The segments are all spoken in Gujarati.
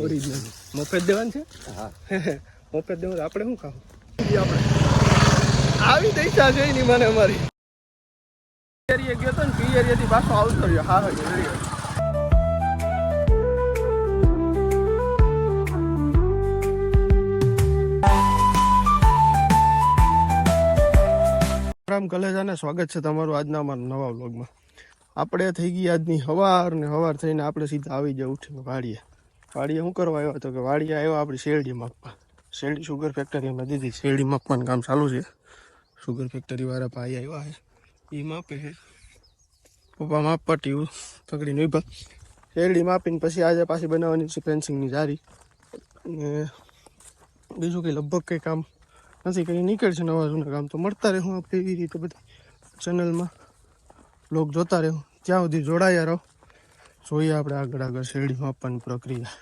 ઓરિજિનલ મફત દેવાનું છે? હા. મફત દેવાનું. આપણે શું ખાવું? આપણે. આવી દઈશા જોઈ ની મને અમારી. એરિયા ગયો તો ને પિયરીએથી પાછો આવતો રહ્યો. હા હા રામ કલેજાને સ્વાગત છે તમારું આજના અમારા નવા વ્લોગમાં. આપણે થઈ ગઈ આજની હવાર ને હવાર થઈને આપણે સીધા આવી જાય ઉઠીને વાડીએ. વાડીએ શું કરવા આવ્યો? હતો કે વાડીએ આવ્યો આપણી શેરડી માપવા. શેરડી શુગર ફેક્ટરીમાં દીધી. શેરડી માપવાનું કામ ચાલુ છે. શુગર ફેક્ટરીવાળા ભાઈ આવ્યા એ માપે છે. પપ્પા માપવા ટીવું પકડીને ઊભા શેરડી માપીને પછી આજે પાછી બનાવવાની છે ફેન્સિંગની જારી. ને બીજું કંઈ લગભગ કંઈ કામ નથી કંઈ નીકળશે નવા જૂના કામ. તો મળતા રહે હું આપણે એવી રીતે બધી ચેનલમાં લોક જોતા રહે. ત્યાં સુધી જોડાયા રહો. જોઈએ આપણે આગળ આગળ શેરડી માપવાની પ્રક્રિયા.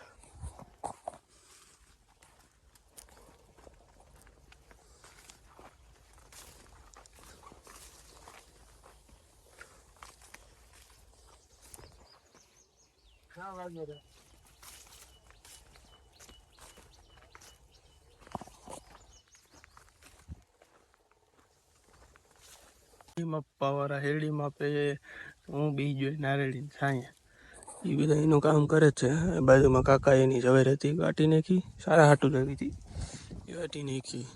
માપવા વાળા હેરડી માપે, હું બી જોઈ નારેડી છાંય. એ બધા એનું કામ કરે છે. બાજુમાં કાકા એની ઝવેર હતી કાઢી નાખી, સારા હાટું લાગી હતી. એ કાઢી નાખી.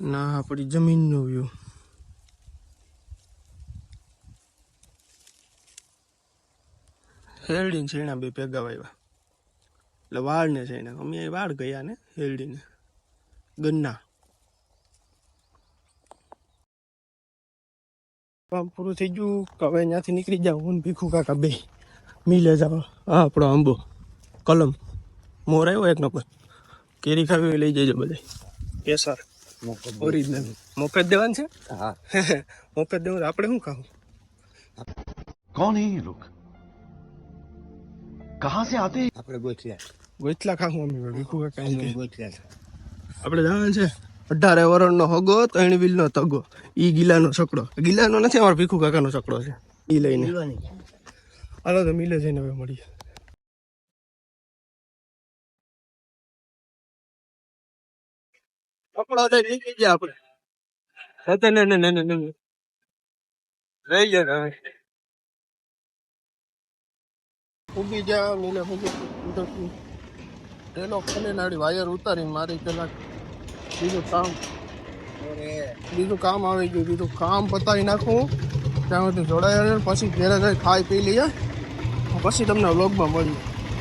ના આપણી જમીનનો વ્યૂ. હેરડીને છેણા બે ભેગા વાવ્યા એટલે વાળ ને છેણા અમે વાળ ગયા ને હેરડીને. ગન્ના. કામ પૂરું થઈ ગયું. હવે ત્યાંથી નીકળી જાવ હું ભીખુ કાકા બે. મિલે જાવ હા આપણો આંબો કલમ મોર આવ્યો એક નંબર કેરી ખાવી હોય લઈ જજો બધા કેસર ઓરિજિનલ મફત દેવાનું છે હા મફત દેવું તો આપણે શું ખાવું कौन है ये लोग कहां से आते हैं આપણે ગોઠવ્યા ગોચલા ખાવું અમે ભીખુ કાકા એમ કહે. ગોઠવ્યા છે આપણે જવાનું છે અઢારે વરણનો હગો ત્રણ વિલનો તગો ઈ ગિલાનો છકડો ગિલાનો નથી અમારો ભીખુ કાકાનો છકડો છે ઈ લઈને હાલો તો મિલે જઈને હવે મળીએ છકડો લઈ નીકળી ગયા આપણે સાથે ને ને ને ને ને રહી ગયા હવે ઉગી જા મિલે ઉગી તેનો ખને નાડી વાયર ઉતારીને મારી પેલા બીજું કામ બીજું કામ આવી ગયું બીજું કામ પતાવી નાખું ત્યાં સુધી જોડાયા રહે. પછી ઘેરે જઈ ખાઈ પી લઈએ પછી તમને વ્લોગમાં મળ્યું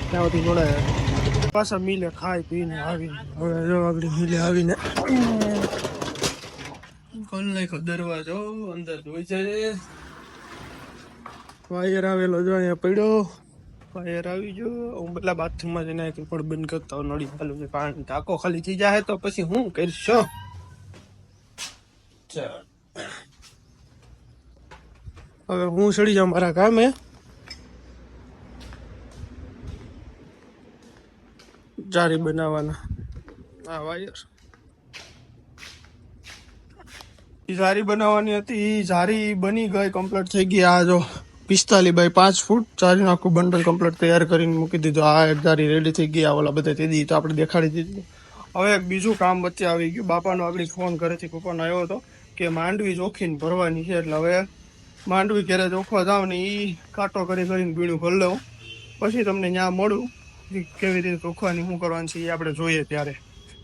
ત્યાં સુધી જોડાયા પાછા મિલે ખાઈ પીને આવી હવે જો આગળ મિલે આવીને. કોલ નાખ્યો દરવાજો. અંદર જોઈ જાય. વાયર આવેલો જો અહીંયા પડ્યો. વાયર આવી જો હું બધા બાથરૂમમાં જઈને પણ બંધ કરતા નળી ચાલુ છે. પાણી ટાંકો ખાલી થઈ જાય તો પછી હું કરશો. હવે હું ચડી જાઉં મારા કામે. જારી બનાવવાના. આ વાયર. જારી બનાવવાની હતી એ જારી બની ગઈ કમ્પ્લીટ થઈ ગઈ. આ જો પિસ્તાલીસ બાય પાંચ ફૂટ જારીનું આખું બંડલ કમ્પ્લીટ તૈયાર કરીને મૂકી દીધું. આ એક જારી રેડી થઈ ગઈ, આ ઓલા બધા તે દી તો આપણે દેખાડી દીધી. હવે એક બીજું કામ વચ્ચે આવી ગયું. બાપાનો આગળ ફોન ઘરેથી પપ્પાનો આવ્યો હતો કે માંડવી ચોખીને ભરવાની છે. એટલે હવે માંડવી ઘરે જોખવા જાવ ને એ કાંટો કરી કરીને બીણું ભરી લઉં. પછી તમને ત્યાં મળું. કેવી રીતે રોકવાની શું કરવાની છે એ આપણે જોઈએ ત્યારે.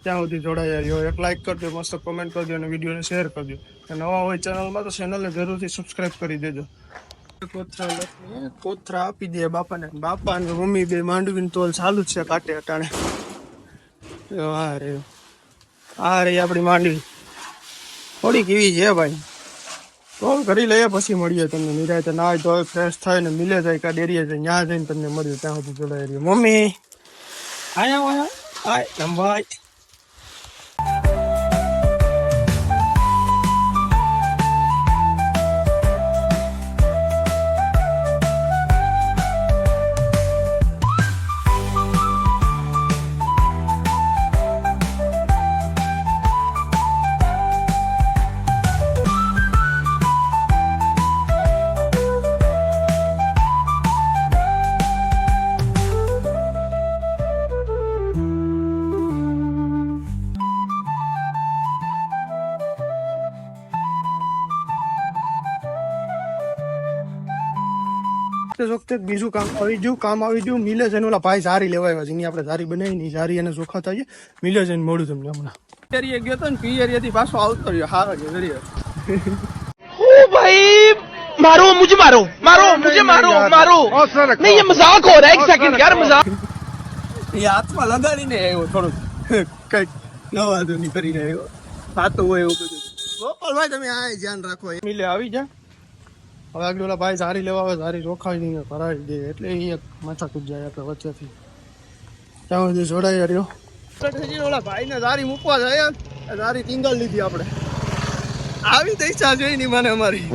ત્યાં સુધી જોડાયા રહ્યો. એક લાઇક કરજો, મસ્ત કોમેન્ટ કરજો અને વિડીયોને શેર કરજો. અને નવા હોય ચેનલમાં તો ચેનલને જરૂરથી સબસ્ક્રાઈબ કરી દેજો. કોથરા કોથરા આપી દે બાપાને. બાપા અને મમ્મી બે માંડવીને તોલ ચાલુ જ છે કાટે અટાણે. આ રે. આ રે આપણી માંડવી. થોડીક એવી છે ભાઈ. કોલ કરી લઈએ પછી મળીએ તમને. નિરાયતે ના તો ફ્રેશ થાય ને મિલે જાય કા ડેરીએ જાય ત્યાં જઈને તમને મળ્યું ત્યાં સુધી જોડાઈ રહ્યો. મમ્મી. આયા આયા. આય ભાઈ. વખતે વખતે બીજું કામ આવી ગયું કામ આવી ગયું મિલે છે ઓલા ભાઈ સારી લેવા છે. એની આપણે સારી બનાવી સારી અને ચોખા થાય મિલે છે મળ્યું તમને હમણાં. પિયરીએ ગયો તો ને પિયરીએથી પાછો આવતો રહ્યો. હારો છે જરીએ. હું ભાઈ મારો મુજે મારો મારો મુજે મારો મારો. નહીં એ મજાક હો રહા એક સેકન્ડ યાર મજાક. એ હાથમાં લગાડીને એવો થોડુંક. કંઈક નવા ધોની કરીને આવ્યો. થતું હોય એવું બધું. ગોપાલભાઈ તમે આ ધ્યાન રાખો. મિલે આવી જા. હવે આગળ ઓલા ભાઈ સારી લેવા આવે સારી રોખાઈ નહીં ભરાવી દે એટલે અહીંયા એક માથા કૂદ જાય આપણે વચ્ચેથી. ત્યાં સુધી જોડાઈ રહ્યો. ઓલા ભાઈને સારી મૂકવા જાય સારી ટિંગલ લીધી આપણે. આવી તો ઈચ્છા જોઈ નહીં મને અમારી.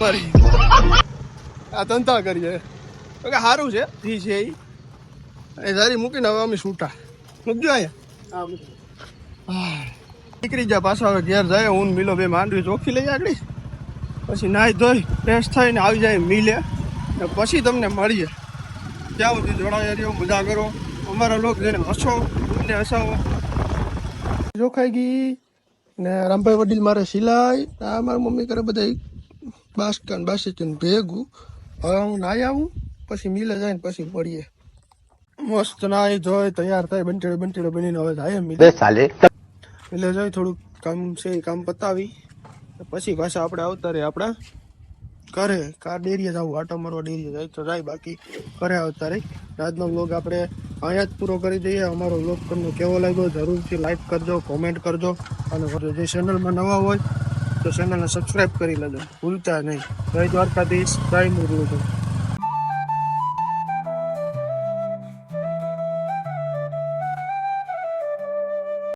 મારી. આ ધંધા કરીએ. તો કે સારું છે. ફી છે એ સારી મૂકીને હવે અમે છૂટા. મૂકજો અહીંયા. હા. નીકળી જા પાછા હવે ઘેર જાય હું મિલો બે માંડવી ચોખી લઈ આગળ. પછી નાહી ધોઈ ફ્રેશ થઈને આવી જાય મિલે. ને પછી તમને મળીએ. ત્યાં સુધી જોડાયા રહ્યો મજા કરો. અમારા લોક જેને હસો તમને હસાવો. જોખાઈ ગઈ. ને રામભાઈ વડીલ મારે સિલાઈ. આ મારી મમ્મી કરે બધા બાસ્કન બાસીકન ભેગું. હવે હું નાહી આવું પછી મિલે જાય ને પછી મળીએ. મસ્ત નાહી ધોઈ તૈયાર થાય બંટેડે બંટેડે બનીને હવે જાય મિલે. साले એટલે જાય થોડુંક કામ છે, કામ પતાવી. પછી પાછા આપણે આવતા રહે આપણા ઘરે. કાર ડેરીએ જવું આટો મારવા ડેરીએ જાય તો જાય, બાકી ઘરે આવતા રહી આજનો બ્લોગ આપણે અહીંયા જ પૂરો કરી દઈએ. અમારો બ્લોગ તમને કેવો લાગ્યો જરૂરથી લાઈક કરજો કોમેન્ટ કરજો. અને જે ચેનલમાં નવા હોય તો ચેનલને સબસ્ક્રાઈબ કરી લેજો. ભૂલતા નહીં. જય દ્વારકાધીશ, જય મુરલીધર.